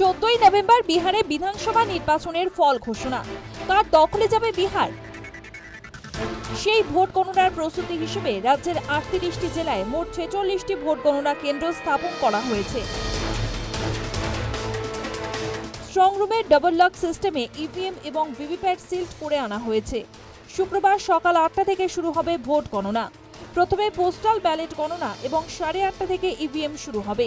চোদ্দই নভেম্বর বিহারে বিধানসভা নির্বাচনের ফল ঘোষণা। কার দখলে যাবে বিহার। সেই ভোট গণনার প্রস্তুতি হিসেবে রাজ্যের আটত্রিশটি জেলায় মোট ছেচল্লিশটি ভোট গণনা কেন্দ্র স্থাপন করা হয়েছে। স্ট্রংরুমের ডাবল লক সিস্টেমে ইভিএম এবং ভিভিপ্যাট সিল্ড করে আনা হয়েছে। শুক্রবার সকাল আটটা থেকে শুরু হবে ভোট গণনা। প্রথমে পোস্টাল ব্যালট গণনা এবং সাড়ে আটটা থেকে ইভিএম শুরু হবে।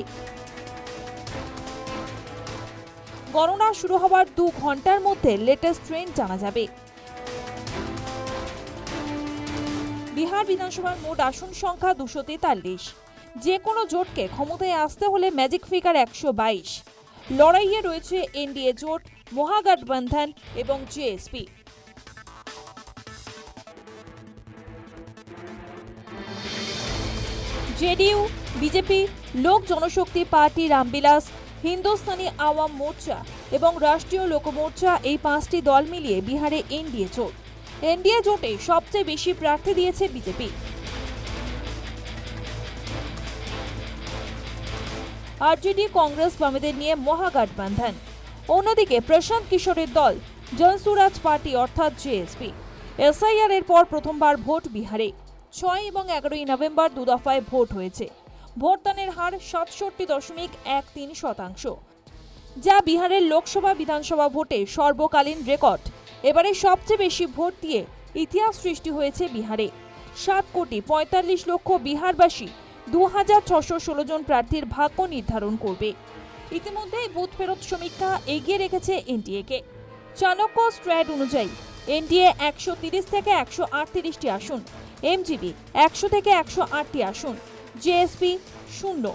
গণনা শুরু হওয়ার দু ঘণ্টার মধ্যে লেটেস্ট ট্রেন জানা যাবে। বিহার বিধানসভার মোট আসন সংখ্যা দুশো তেতাল্লিশ। যে কোনো জোটকে ক্ষমতায় আসতে হলে ম্যাজিক ফিগার একশো বাইশ। লড়াইয়ে রয়েছে এনডিএ জোট, মহাগঠবন্ধন এবং JSP JDU, BJP, Lok Janshakti party Ramvilas Hindustani Awam Morcha এবং রাষ্ট্রীয় লোকমোর্চা এই পাঁচটি দল মিলিয়ে বিহারে এনডিএ জোট। এনডিএ জোটে সবচেয়ে বেশি প্রার্থী দিয়েছে বিজেপি। আরজেডি, কংগ্রেস বামেদের নিয়ে মহাগঠবন্ধন অন্যদিকে প্রশান্ত কিশোরের দল জনসুরাজ পার্টি অর্থাৎ জেএসপি এসআইআর এর পর প্রথমবার ভোট বিহারে। ছয় এবং এগারোই নভেম্বর দু দফায় ভোট হয়েছে। ভোটদানের হার সাতষট্টি দশমিক এক তিন শতাংশ, যা বিহারের লোকসভা বিধানসভা ভোটে সর্বকালীন রেকর্ড। এবারে সবচেয়ে বেশি ভোট দিয়ে ইতিহাস সৃষ্টি হয়েছে বিহারে। সাত কোটি পঁয়তাল্লিশ লক্ষ বিহারবাসী দু হাজার ছশো ষোলো জন প্রার্থীর ভাগ্য নির্ধারণ করবে। ইতিমধ্যেই বুথ ফেরত সমীক্ষা এগিয়ে রেখেছে এনডিএকে। চাণক্য স্ট্র্যাড অনুযায়ী, এনডিএ একশো তিরিশ থেকে একশো আটত্রিশটি আসন এমজিবি একশো থেকে একশো আটটি আসন জেএসপি শূন্য,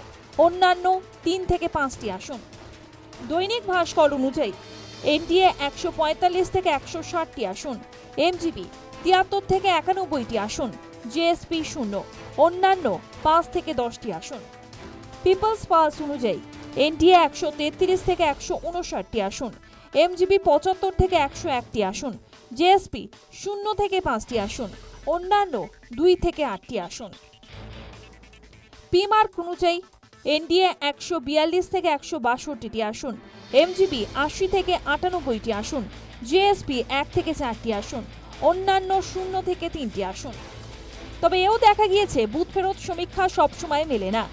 অন্যান্য তিন থেকে পাঁচটি আসন। দৈনিক ভাস্কর অনুযায়ী, এনডিএ একশো পঁয়তাল্লিশ থেকে একশো ষাটটি আসন, এমজিবি তিয়াত্তর থেকে একানব্বইটি আসন, জেএসপি শূন্য, অন্যান্য পাঁচ থেকে দশটি আসন। পিপলস পালস অনুযায়ী, এনডিএ একশো তেত্রিশ থেকে একশো উনষাটটি আসন, এমজিবি পঁচাত্তর থেকে একশো একটি আসন, জেএসপি শূন্য থেকে পাঁচটি আসন, অন্যান্য দুই থেকে আটটি আসন। পিমার্ক অনুযায়ী এনডিএ একশো বিয়াল্লিশ থেকে একশো বাষট্টিটি আসন, এমজিবি আশি থেকে আটানব্বইটি আসন, জেএসপি এক থেকে চারটি আসন, অন্যান্য শূন্য থেকে তিনটি আসন। তবে এও দেখা গিয়েছে, বুথ ফেরত সমীক্ষা সবসময় মেলে না।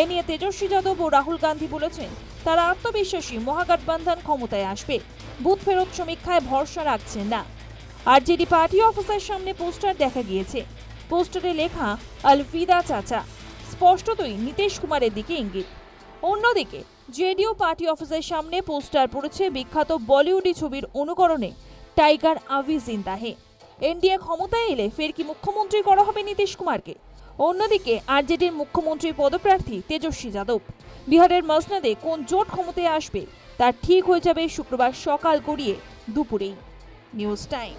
এ নিয়ে তেজস্বী যাদব ও রাহুল গান্ধী বলেছেন, তারা আত্মবিশ্বাসী মহাগঠবন্ধন ক্ষমতায় আসবে। বুথ ফেরত সমীক্ষায় ভরসা রাখছেন না। আরজেডি পার্টি অফিসের সামনে পোস্টার দেখা গিয়েছে। পোস্টারে লেখা, আলফিদা চাচা স্পষ্টতই নীতিশ কুমারের দিকে ইঙ্গিত। অন্যদিকে জেডিও পার্টি অফিসের সামনে পোস্টার পড়েছে বিখ্যাত বলিউডি ছবির অনুকরণে টাইগার আভি জিন্দাহে। এনডিএ ক্ষমতায় এলে ফের কি মুখ্যমন্ত্রী করা হবে নীতিশ কুমারকে? অন্যদিকে, আরজেডির মুখ্যমন্ত্রী পদপ্রার্থী তেজস্বী যাদব। বিহারের মসনাদে কোন জোট ক্ষমতায় আসবে তা ঠিক হয়ে যাবে শুক্রবার সকাল গড়িয়ে দুপুরেই। News time.